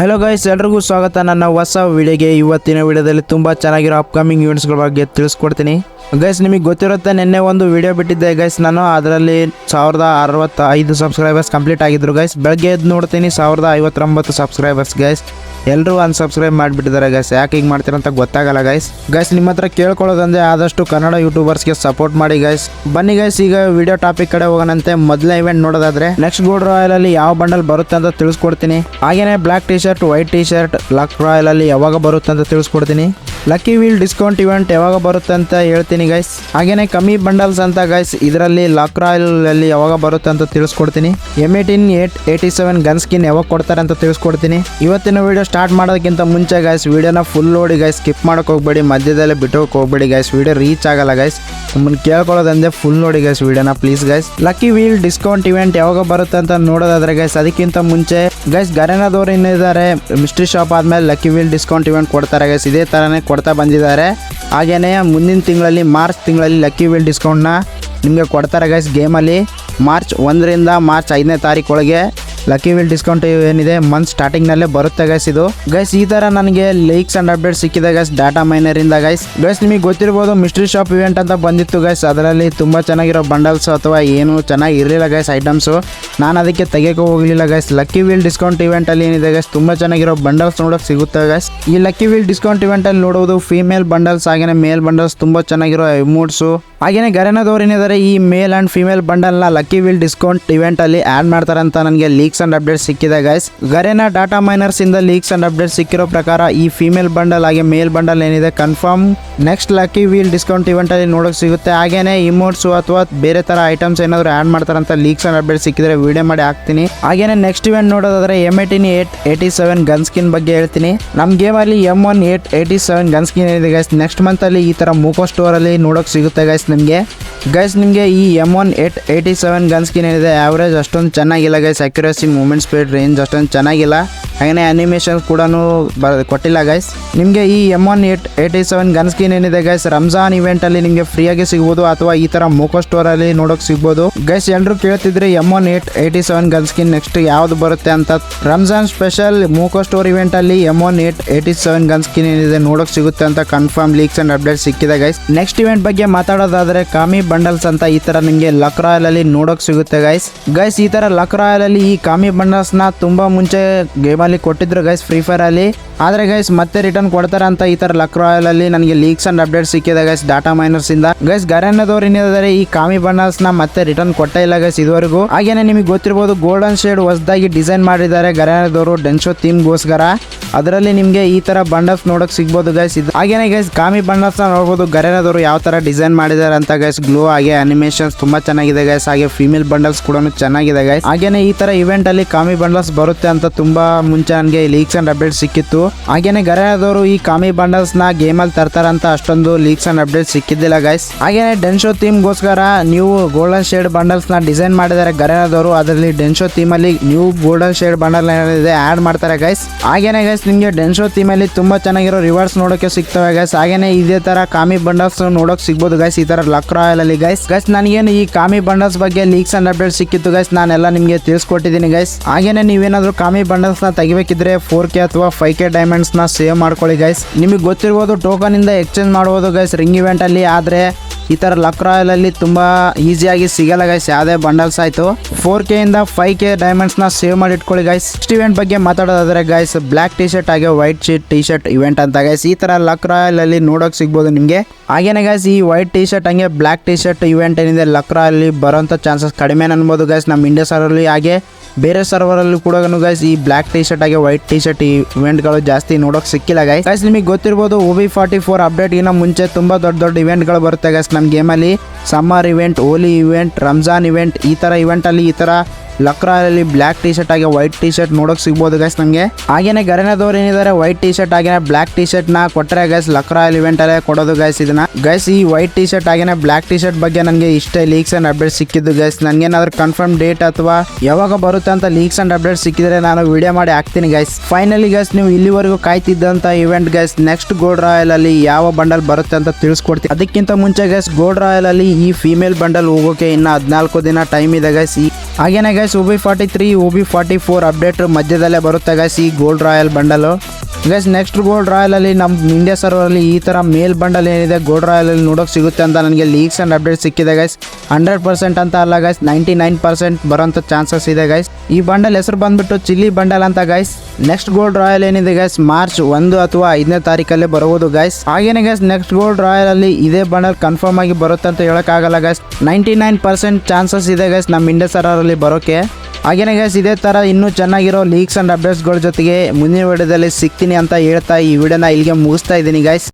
Hello guys ಎಲ್ರಿಗೂ ಸ್ವಾಗತ. ನನ್ನ ಹೊಸ ವಿಡಿಯೋಗೆ ಇವತ್ತಿನ ವಿಡಿಯೋದಲ್ಲಿ ತುಂಬ ಚೆನ್ನಾಗಿರೋ ಅಪ್ಕಮಿಂಗ್ ಇವೆಂಟ್ಸ್ಗಳ ಬಗ್ಗೆ ತಿಳಿಸ್ಕೊಡ್ತೀನಿ. ಗೈಸ್ ನಿಮಗೆ ಗೊತ್ತಿರುತ್ತೆ, ನಿನ್ನೆ ಒಂದು ವಿಡಿಯೋ ಬಿಟ್ಟಿದ್ದೆ ಗೈಸ್ ನಾನು. ಅದರಲ್ಲಿ ಸಾವಿರದ ಅರವತ್ತ ಐದು ಸಬ್ಸ್ಕ್ರೈಬರ್ಸ್ ಕಂಪ್ಲೀಟ್ ಆಗಿದ್ರು ಗೈಸ್ ಬೆಳಗ್ಗೆ ಎದ್ದು ನೋಡ್ತೀನಿ, ಸಾವಿರದ ಐವತ್ತೊಂಬತ್ತು ಸಬ್ಸ್ಕ್ರೈಬರ್ಸ್ ಗೈಸ್ ಎಲ್ಲರೂ ಅನ್ಸಬ್ಸ್ಕ್ರೈಬ್ ಮಾಡಿಬಿಟ್ಟಿದ್ದಾರೆ ಗೈಸ್ ಯಾಕೆ ಹಿಂಗೆ ಮಾಡ್ತೀರಂತ ಗೊತ್ತಾಗಲ್ಲ ಗೈಸ್ ಗೈಸ್ ನಿಮ್ಮ ಹತ್ರ ಕೇಳ್ಕೊಳ್ಳೋದಂದ್ರೆ ಆದಷ್ಟು ಕನ್ನಡ ಯೂಟ್ಯೂಬರ್ಸ್ಗೆ ಸಪೋರ್ಟ್ ಮಾಡಿ ಗೈಸ್ ಬನ್ನಿ ಗೈಸ್ ಈಗ ವಿಡಿಯೋ ಟಾಪಿಕ್ ಕಡೆ ಹೋಗೋಣಂತೆ. ಮೊದಲ ಇವೆಂಟ್ ನೋಡೋದಾದ್ರೆ ನೆಕ್ಸ್ಟ್ ಗೋಲ್ಡ್ ರಾಯಲ್ ಅಲ್ಲಿ ಯಾವ ಬಂಡಲ್ ಬರುತ್ತೆ ಅಂತ ತಿಳಿಸ್ಕೊಡ್ತೀನಿ. ಹಾಗೇನೆ black T shirt white T shirt luck royale ಅಲ್ಲಿ ಯಾವಾಗ ಬರುತ್ತೆ ಅಂತ ತಿಳಿಸ್ಕೊಡ್ತೀನಿ. ಲಕ್ಕಿ ವೀಲ್ ಡಿಸ್ಕೌಂಟ್ ಇವೆಂಟ್ ಯಾವಾಗ ಬರುತ್ತೆ ಅಂತ ಹೇಳ್ತೀನಿ ಗೈಸ್ ಹಾಗೇನೆ ಕಮ್ಮಿ ಬಂಡಲ್ಸ್ ಅಂತ ಗೈಸ್ ಇದರಲ್ಲಿ ಲಾಕ್ ರಾಯಲ್ ಯಾವಾಗ ಬರುತ್ತೆ ಅಂತ ತಿಳಿಸ್ಕೊಡ್ತೀನಿ. M eighteen eight eighty seven gun skin ಯಾವಾಗ ಕೊಡ್ತಾರೆ ಅಂತ ತಿಳಿಸ್ಕೊಡ್ತೀನಿ. ಇವತ್ತಿನ ವಿಡಿಯೋ ಸ್ಟಾರ್ಟ್ ಮಾಡೋದಕ್ಕಿಂತ ಮುಂಚೆ ಗೈಸ್ ವಿಡಿಯೋನ ಫುಲ್ ನೋಡಿ ಗೈಸ್ ಸ್ಕಿಪ್ ಮಾಡೋಕೆ ಹೋಗ್ಬೇಡಿ, ಮಧ್ಯದಲ್ಲೇ ಬಿಟ್ಟೋಕೆ ಹೋಗ್ಬೇಡಿ ಗೈಸ್ ವಿಡಿಯೋ ರೀಚ್ ಆಗಲ್ಲ ಗೈಸ್ ನಿಮ್ಮನ್ನು ಕೇಳ್ಕೊಳ್ಳೋದಂದ್ರೆ ಫುಲ್ ನೋಡಿ ಗೈಸ್ ವಿಡಿಯೋನ. Please guys lucky wheel discount event ಯಾವಾಗ ಬರುತ್ತೆ ಅಂತ ನೋಡೋದಾದ್ರೆ ಗೈಸ್ ಅದಕ್ಕಿಂತ ಮುಂಚೆ ಗೈಸ್ ಗರೇನಾದವ್ರು ಏನಿದ್ದಾರೆ ಮಿಸ್ಟ್ರಿ ಶಾಪ್ ಆದ್ಮೇಲೆ ಲಕ್ಕಿ ವೀಲ್ ಡಿಸ್ಕೌಂಟ್ ಇವೆಂಟ್ ಕೊಡ್ತಾರೆ ಗೈಸ್ ಇದೇ ಥರನೇ ಕೊಡ್ತಾ ಬಂದಿದ್ದಾರೆ. ಹಾಗೆಯೇ ಮುಂದಿನ ತಿಂಗಳಲ್ಲಿ, ಮಾರ್ಚ್ ತಿಂಗಳಲ್ಲಿ ಲಕ್ಕಿ ವೀಲ್ ಡಿಸ್ಕೌಂಟ್ನ ನಿಮಗೆ ಕೊಡ್ತಾರೆ ಗೈಸ್ ಗೇಮಲ್ಲಿ ಮಾರ್ಚ್ ಒಂದರಿಂದ ಮಾರ್ಚ್ ಐದನೇ ತಾರೀಕು ಒಳಗೆ. ಲಕ್ಕಿ ವಿಲ್ ಡಿಸ್ಕೌಂಟ್ ಏನಿದೆ? ಮಂತ್ ಸ್ಟಾರ್ಟಿಂಗ್ ನಲ್ಲೇ ಬರುತ್ತೆ ಗೈಸ್ ಇದು. ಗೈಸ್ ಈ ತರ ನನಗೆ ಲೈಕ್ಸ್ ಅಂಡ್ ಅಪ್ಡೇಟ್ ಸಿಕ್ಕಿದೆ ಗೈಸ್ ಡಾಟಾ ಮೈನರ್ ಇಂದ ಗೈಸ್ ಗೈಸ್ ನಿಮಗೆ ಗೊತ್ತಿರಬಹುದು ಮಿಸ್ಟ್ರಿ ಶಾಪ್ ಇವೆಂಟ್ ಅಂತ ಬಂದಿತ್ತು ಗೈಸ್ ಅದರಲ್ಲಿ ತುಂಬಾ ಚೆನ್ನಾಗಿರೋ ಬಂಡಲ್ಸ್ ಅಥವಾ ಏನು ಚೆನ್ನಾಗಿ ಇರಲಿಲ್ಲ ಗೈಸ್ ಐಟಮ್ಸ್ ನಾನು ಅದಕ್ಕೆ ತೆಗೆಯಕ್ಕೆ ಹೋಗಲಿಲ್ಲ guys lucky wheel discount event ಅಲ್ಲಿ ಏನಿದೆ ಗೈಸ್ ತುಂಬಾ ಚೆನ್ನಾಗಿರೋ ಬಂಡಲ್ಸ್ ನೋಡೋಕೆ ಸಿಗುತ್ತೆ ಗೈಸ್ ಈ ಲಕ್ಕಿ ವೀಲ್ ಡಿಸ್ಕೌಂಟ್ ಇವೆಂಟಲ್ಲಿ ನೋಡುವುದು ಫೀಮೇಲ್ ಬಂಡಲ್ಸ್ ಹಾಗೇನೆ ಮೇಲ್ ಬಂಡಲ್ಸ್ ತುಂಬಾ ಚೆನ್ನಾಗಿರೋ ಎಮೋಟ್ಸು ಹಾಗೇನೆ ಗರೆನದವ್ರು ಏನಿದ್ದಾರೆ ಈ ಮೇಲ್ ಅಂಡ್ ಫಿಮೇಲ್ ಬಂಡಲ್ನ ಲಕ್ಕಿ ವೀಲ್ ಡಿಸ್ಕೌಂಟ್ ಇವೆಂಟಲ್ಲಿ ಆ್ಯಡ್ ಮಾಡ್ತಾರೆ ಅಂತ ನನಗೆ ಲೀಕ್ಸ್ ಅಂಡ್ ಅಪ್ಡೇಟ್ ಸಿಕ್ಕಿದೆ ಗೈಸ್ ಗರೇನಾ ಡಾಟಾ ಮೈನರ್ಸ್ ಇಂದ ಲೀಕ್ಸ್ ಅಂಡ್ ಅಪ್ಡೇಟ್ ಸಿಕ್ಕಿರೋ ಪ್ರಕಾರ ಈ ಫಿಮೇಲ್ ಬಂಡಲ್ ಹಾಗೆ ಮೇಲ್ ಬಂಡಲ್ ಏನಿದೆ confirm next lucky wheel discount event ಅಲ್ಲಿ ನೋಡೋಕೆ ಸಿಗುತ್ತೆ. ಹಾಗೇನೆ ಇಮೋಟ್ಸ್ ಅಥವಾ ಬೇರೆ ತರ ಐಟಮ್ಸ್ ಏನಾದ್ರು ಆಡ್ ಮಾಡ್ತಾರಂತ ಲೀಕ್ಸ್ ಅಂಡ್ ಅಪ್ಡೇಟ್ ಸಿಕ್ಕಿದ್ರೆ ವಿಡಿಯೋ ಮಾಡಿ ಹಾಕ್ತೀನಿ. ಹಾಗೇನೆ ನೆಕ್ಸ್ಟ್ ಇವೆಂಟ್ ನೋಡೋದಾದ್ರೆ M eighteen eight eighty seven gun skin ಬಗ್ಗೆ ಹೇಳ್ತೀನಿ. ನಮ್ ಗೇಮ್ ಅಲ್ಲಿ M one eight eighty seven gun skin ಏನಿದೆ ಗೈಸ್ ನೆಕ್ಸ್ಟ್ ಮಂತ್ ಅಲ್ಲಿ ಈ ತರ ಮೂಕೋ ಸ್ಟೋರಲ್ಲಿ ನೋಡೋಕೆ ಸಿಗುತ್ತೆ ಗೈಸ್ ನಿಮಗೆ. ಗೈಸ್ ನಿಮಗೆ ಈ M one eight eighty seven gun skin ಏನಿದೆ ಆವರೇಜ್ ಅಷ್ಟೊಂದು ಚೆನ್ನಾಗಿಲ್ಲ guys accuracy movement speed range ಅಷ್ಟೊಂದು ಚೆನ್ನಾಗಿಲ್ಲ. ಹಾಗೆಯೇ ಅನಿಮೇಷನ್ ಕೂಡ ಬ, ಕೊಟ್ಟಿಲ್ಲ ಗೈಸ್ ನಿಮಗೆ ಈ M one eight eighty seven gun skin ಏನಿದೆ ಗೈಸ್ ರಂಜಾನ್ ಇವೆಂಟಲ್ಲಿ ನಿಮಗೆ ಫ್ರೀಯಾಗಿ ಸಿಗ್ಬೋದು ಅಥವಾ ಈ ಥರ ಮೂಕೋ ಸ್ಟೋರಲ್ಲಿ ನೋಡೋಕೆ ಸಿಗ್ಬೋದು. ಗೈಸ್ ಎಲ್ಲರೂ ಕೇಳ್ತಿದ್ರೆ M one eight eighty seven gun skin next ಯಾವ್ದು ಬರುತ್ತೆ ಅಂತ Ramzan special Moco store ಇವೆಂಟಲ್ಲಿ M one eight eighty seven gun skin ಏನಿದೆ ನೋಡೋಕೆ ಸಿಗುತ್ತೆ ಅಂತ ಕನ್ಫರ್ಮ್ ಲೀಕ್ಸ್ ಅಂಡ್ ಅಪ್ಡೇಟ್ ಸಿಕ್ಕಿದೆ ಗೈಸ್ ನೆಕ್ಸ್ಟ್ ಇವೆಂಟ್ ಬಗ್ಗೆ ಮಾತಾಡೋದಾದ್ರೆ ಕಾಮಿ ಬಂಡಲ್ಸ್ ಅಂತ ಈ ತರ ನಿಮಗೆ ಲಕ್ ರಾಯಲ್ ಅಲ್ಲಿ ನೋಡೋಕೆ ಸಿಗುತ್ತೆ ಗೈಸ್ ಗೈಸ್ ಈ ತರ ಲಕ್ ರಾಯಲ್ ಅಲ್ಲಿ ಈ ಕಾಮಿ ಬಂಡಲ್ಸ್ನ ತುಂಬಾ ಮುಂಚೆ ಗೇಮ್ ಅಲ್ಲಿ ಕೊಟ್ಟಿದ್ರು ಗೈಸ್ ಫ್ರೀ ಫೈರ್ ಅಲ್ಲಿ. ಆದ್ರೆ ಗೈಸ್ ಮತ್ತೆ ರಿಟರ್ನ್ ಕೊಡ್ತಾರೆ ಅಂತ ಈ ತರ ಲಕ್ ರಾಯಲ್ ಅಲ್ಲಿ ನನಗೆ ಲೀಕ್ಸ್ ಅಂಡ್ ಅಪ್ಡೇಟ್ ಸಿಕ್ಕಿದೆ ಗೈಸ್ ಡಾಟಾ ಮೈನರ್ಸ್ ಇಂದ. ಗೈಸ್ ಗರನ್ನದವ್ರು ಏನಿದ್ದಾರೆ ಈ ಕಾಮಿ ಬಣ್ಣಸ್ನ ಮತ್ತೆ ರಿಟರ್ನ್ ಕೊಟ್ಟ ಇಲ್ಲ ಗೈಸ್ ಇದುವರೆಗೂ. ಹಾಗೇನೆ ನಿಮಗೆ ಗೊತ್ತಿರಬಹುದು ಗೋಲ್ಡನ್ ಶೇಡ್ ಹೊಸದಾಗಿ ಡಿಸೈನ್ ಮಾಡಿದ್ದಾರೆ ಗರಣ್ಣದವರು ಡೆನ್ಶೋ ಥೀಮ್ಗೋಸ್ಕರ ಅದರಲ್ಲಿ ನಿಮಗೆ ಈ ತರ ಬಂಡಲ್ಸ್ ನೋಡಕ್ ಸಿಗ್ಬೋದು ಗೈಸ್ ಇದು ಹಾಗೇನೆ ಗೈಸ್ ಕಾಮಿ ಬಂಡಲ್ಸ್ನ ನೋಡಬಹುದು ಗರೇನದವರು ಯಾವ ತರ ಡಿಸೈನ್ ಮಾಡಿದ್ದಾರೆ ಅಂತ ಗೈಸ್ ಗ್ಲೋ ಹಾಗೆ ಅನಿಮೇಷನ್ಸ್ ತುಂಬಾ ಚೆನ್ನಾಗಿದೆ ಗೈಸ್ ಹಾಗೆ ಫಿಮೇಲ್ ಬಂಡಲ್ಸ್ ಕೂಡ ಚೆನ್ನಾಗಿದೆ ಗೈಸ್ ಹಾಗೇನೆ ಈ ತರ ಇವೆಂಟ್ ಅಲ್ಲಿ ಕಾಮಿ ಬಂಡಲ್ಸ್ ಬರುತ್ತೆ ಅಂತ ತುಂಬಾ ಮುಂಚೆ ನನಗೆ ಲೀಕ್ಸ್ ಅಂಡ್ ಅಪ್ಡೇಟ್ ಸಿಕ್ಕಿತ್ತು. ಹಾಗೇನೆ ಗರೇನಾದವರು ಈ ಕಾಮಿ ಬಂಡಲ್ಸ್ನ ಗೇಮ್ ಅಲ್ಲಿ ತರ್ತಾರ ಅಂತ ಅಷ್ಟೊಂದು ಲೀಕ್ಸ್ ಅಂಡ್ ಅಪ್ಡೇಟ್ ಸಿಕ್ಕಿದ್ದಿಲ್ಲ ಗೈಸ್ ಹಾಗೇನೆ ಡೆನ್ಶೋ ಥೀಮ್ ಗೋಸ್ಕರ ನೀವು ಗೋಲ್ಡನ್ ಶೇಡ್ ಬಂಡಲ್ಸ್ನ ಡಿಸೈನ್ ಮಾಡಿದ್ದಾರೆ ಗರೇನಾದವರು. ಅದರಲ್ಲಿ ಡೆನ್ಶೋ ಥೀಮ್ ಅಲ್ಲಿ ನ್ಯೂ ಗೋಲ್ಡನ್ ಶೇಡ್ ಬಂಡಲ್ ಏನಿದೆ ಆಡ್ ಮಾಡ್ತಾರೆ ಗೈಸ್ ಹಾಗೇನೆ ಗೈಸ್ ನಿಮಗೆ ಡೆನ್ಶೋ ಥೀಮಲ್ಲಿ ತುಂಬಾ ಚೆನ್ನಾಗಿರೋ ರಿವಾರ್ಡ್ಸ್ ನೋಡೋಕೆ ಸಿಗ್ತವೆ ಗೈಸ್ ಹಾಗೇನೆ ಇದೇ ತರ ಕಾಮಿ ಬಂಡಲ್ಸ್ ನೋಡೋಕೆ ಸಿಗ್ಬೋದು ಗೈಸ್ ಈ ತರ ಲಕ್ ರಾಯಲ್ ಅಲ್ಲಿ ಗೈಸ್ ಗೈಸ್ ನನಗೇನು ಈ ಕಾಮಿ ಬಂಡಲ್ಸ್ ಬಗ್ಗೆ ಲೀಕ್ಸ್ ಅಂಡ್ ಅಪ್ಡೇಟ್ ಸಿಕ್ಕಿತ್ತು ಗೈಸ್ ನಾನೆಲ್ಲ ನಿಮಗೆ ತಿಳಿಸ್ಕೊಟ್ಟಿದ್ದೀನಿ ಗೈಸ್ ಹಾಗೇನೆ ನೀವೇನಾದರೂ ಕಾಮಿ ಬಂಡಲ್ಸ್ನ ತೆಗಿಬೇಕಿದ್ರೆ ಫೋರ್ ಕೆ ಅಥವಾ ಫೈವ್ ಕೆ ಡೈಮಂಡ್ಸ್ನ ಸೇವ್ ಮಾಡ್ಕೊಳ್ಳಿ ಗೈಸ್ ನಿಮಗೆ ಗೊತ್ತಿರ್ಬೋದು ಟೋಕನ್ ಇಂದ ಎಕ್ಸ್ಚೇಂಜ್ ಮಾಡ್ಬೋದು ಗೈಸ್ ರಿಂಗ್ ಇವೆಂಟ್ ಅಲ್ಲಿ. ಆದ್ರೆ ಈ ತರ ಲಕ್ ರಾಯಲ್ ಅಲ್ಲಿ ತುಂಬಾ ಈಸಿಯಾಗಿ ಸಿಗಲ್ಲ ಗೈಸ್ ಯಾವುದೇ ಬಂಡಲ್ಸ್ ಆಯ್ತು. ಫೋರ್ ಕೆ ಇಂದ ಫೈವ್ ಕೆ ಡೈಮಂಡ್ಸ್ನ ಸೇವ್ ಮಾಡಿ ಇಟ್ಕೊಳ್ಳಿ ಗೈಸ್ ನೆಕ್ಸ್ಟ್ ಇವೆಂಟ್ ಬಗ್ಗೆ ಮಾತಾಡೋದಾದ್ರೆ ಗೈಸ್ ಬ್ಲಾಕ್ ಟಿ ಶರ್ಟ್ ಹಾಗೆ white sheet T shirt event ಅಂತ ಗೈಸ್ ಈ ತರ ಲಕ್ ರಾಯಲ್ ಅಲ್ಲಿ ನೋಡೋಕೆ ಸಿಗ್ಬೋದು ನಿಮಗೆ. ಹಾಗೇನೆ ಗೈಸ್ ಈ ವೈಟ್ ಟಿ ಶರ್ಟ್ ಹಂಗೆ ಬ್ಲಾಕ್ ಟಿ ಶರ್ಟ್ ಇವೆಂಟ್ ಏನಿದೆ, ಲಕ್ ರಾಯಲ್ ಅಲ್ಲಿ ಬರೋಂಥ ಚಾನ್ಸಸ್ ಕಡಿಮೆ ಅನ್ಬೋದು ಗೈಸ್ ನಮ್ಮ ಇಂಡಿಯಾ ಸರ್ವಲ್ಲಿ ಹಾಗೆ ಬೇರೆ ಸರ್ವರ್ ಅಲ್ಲಿ ಕೂಡ ಗೈಸ್ ಈ ಬ್ಲಾಕ್ ಟಿ ಶರ್ಟ್ ಹಾಗೆ ವೈಟ್ ಟಿ ಶರ್ಟ್ ಇವೆಂಟ್ಗಳು ಜಾಸ್ತಿ ನೋಡೋಕೆ ಸಿಕ್ಕಿಲ್ಲ ಗೈಸ್ ಗೈಸ್ ನಿಮಗೆ ಗೊತ್ತಿರ್ಬೋದು ಓಬಿ ಫಾರ್ಟಿ ಫೋರ್ ಅಪ್ಡೇಟ್ ಇನ್ನ ಮುಂಚೆ ತುಂಬಾ ದೊಡ್ಡ ದೊಡ್ಡ ಇವೆಂಟ್ಗಳು ಬರುತ್ತೆ ಗೈಸ್ ನಮ್ಮ ಗೇಮಲ್ಲಿ summer event Holi event Ramzan event ಈ ತರ ಇವೆಂಟಲ್ಲಿ ಈ ತರ ಲಕ್ರಾಯಲ್ಲಿ ಬ್ಲ್ಯಾಕ್ ಟಿ ಶರ್ಟ್ ಆಗಿ ವೈಟ್ ಟಿ ಶರ್ಟ್ ನೋಡೋಕೆ ಸಿಗ್ಬೋದು ಗೈಸ್ ನಮಗೆ. ಹಾಗೇನೆ ಗರನದವ್ರು ಏನಿದ್ದಾರೆ ವೈಟ್ ಟಿ ಶರ್ಟ್ ಆಗಿನ ಬ್ಲ್ಯಾಕ್ ಟಿ ಶರ್ಟ್ನ ಕೊಟ್ಟರೆ ಗೈಸ್ ಲಕ್ರಾಯಲ್ ಇವೆಂಟ್ ಅಲ್ಲೇ ಕೊಡೋದು ಗೈಸ್ ಇದನ್ನ. ಗೈಸ್ ಈ ವೈಟ್ ಟಿ ಶರ್ಟ್ ಆಗಿನೇ ಬ್ಲ್ಯಾಕ್ ಟಿ ಶರ್ಟ್ ಬಗ್ಗೆ ನನಗೆ ಇಷ್ಟೇ ಲೀಕ್ಸ್ ಅಂಡ್ ಅಪ್ಡೇಟ್ ಸಿಕ್ಕಿದ್ದು ಗೈಸ್ ನನಗೇನಾದ್ರೂ ಕನ್ಫರ್ಮ್ ಡೇಟ್ ಅಥವಾ ಯಾವಾಗ ಬರುತ್ತೆ ಅಂತ ಲೀಕ್ಸ್ ಅಂಡ್ ಅಪ್ಡೇಟ್ ಸಿಕ್ಕಿದ್ರೆ ನಾನು ವಿಡಿಯೋ ಮಾಡಿ ಹಾಕ್ತೀನಿ ಗೈಸ್ ಫೈನಲಿ ಗೈಸ್ ನೀವು ಇಲ್ಲಿವರೆಗೂ ಕಾಯ್ತಿದ್ದಂತ event guys next gold royale ಅಲ್ಲಿ ಯಾವ ಬಂಡಲ್ ಬರುತ್ತೆ ಅಂತ ತಿಳಿಸ್ಕೊಡ್ತೀನಿ. ಅದಕ್ಕಿಂತ ಮುಂಚೆ ಗೈಸ್ ಗೋಲ್ಡ್ ರಾಯಲ್ ಅಲ್ಲಿ ಈ ಫಿಮೇಲ್ ಬಂಡಲ್ ಹೋಗೋಕೆ ಇನ್ನ ಹದಿನಾಲ್ಕು ದಿನ ಟೈಮ್ ಇದೆ ಗೈಸ್ ಈ ಹಾಗೇನೆ guys O B forty three O B forty four update ಮಧ್ಯದಲ್ಲೇ ಬರುತ್ತೆ ಗೈಸ್ ಈ gold royale bundle guys next gold ರಾಯಲಲ್ಲಿ ನಮ್ಮ ಇಂಡಿಯಾ ಸರ್ವರಲ್ಲಿ ಈ ಥರ ಮೇಲ್ ಬಂಡಲ್ ಏನಿದೆ ಗೋಲ್ಡ್ ರಾಯಲಲ್ಲಿ ನೋಡೋಕೆ ಸಿಗುತ್ತೆ ಅಂತ ನನಗೆ ಲೀಕ್ಸ್ ಆ್ಯಂಡ್ ಅಪ್ಡೇಟ್ ಸಿಕ್ಕಿದೆ ಗೈಸ್ ಹಂಡ್ರೆಡ್ ಪರ್ಸೆಂಟ್ ಅಂತ ಅಲ್ಲ ಗೈಸ್ ನೈಂಟಿ ನೈನ್ ಪರ್ಸೆಂಟ್ ಬರೋಂಥ ಚಾನ್ಸಸ್ ಇದೆ ಗೈಸ್ ಈ ಬಂಡಲ್ ಹೆಸರು ಬಂದ್ಬಿಟ್ಟು ಚಿಲ್ಲಿ ಬಂಡಲ್ ಅಂತ ಗೈಸ್ ನೆಕ್ಸ್ಟ್ ಗೋಲ್ಡ್ ರಾಯಲ್ ಏನಿದೆ ಗೈಸ್ ಮಾರ್ಚ್ ಒಂದು ಅಥವಾ ಐದನೇ ತಾರೀಕಲ್ಲೇ ಬರಬಹುದು ಗೈಸ್ ಹಾಗೇನೆ ಗೈಸ್ ನೆಕ್ಸ್ಟ್ ಗೋಲ್ಡ್ ರಾಯಲ್ ಅಲ್ಲಿ ಇದೇ ಬಂಡಲ್ ಕನ್ಫರ್ಮ್ ಆಗಿ ಬರುತ್ತೆ ಅಂತ ಹೇಳೋಕ್ಕಾಗಲ್ಲ guys ninety nine percent chances ಇದೆ ಗೈಸ್ ನಮ್ಮ ಇಂಡಿಯಾ ಸರ್ವರಲ್ಲಿ ಬರೋಕೆ. ಹಾಗೇನೆ ಗೈಸ್ ಇದೇ ಥರ ಇನ್ನೂ ಚೆನ್ನಾಗಿರೋ ಲೀಕ್ಸ್ ಆ್ಯಂಡ್ ಅಪ್ಡೇಟ್ಸ್ಗಳ ಜೊತೆಗೆ ಮುಂದಿನ ವಿಡಿಯೋದಲ್ಲಿ ಸಿಗ್ತೀನಿ ಅಂತ ಹೇಳ್ತಾ ಈ ವಿಡಿಯೋನ ಇಲ್ಲಿಗೆ ಮುಗಿಸ್ತಾ ಇದ್ದೀನಿ ಗೈಸ್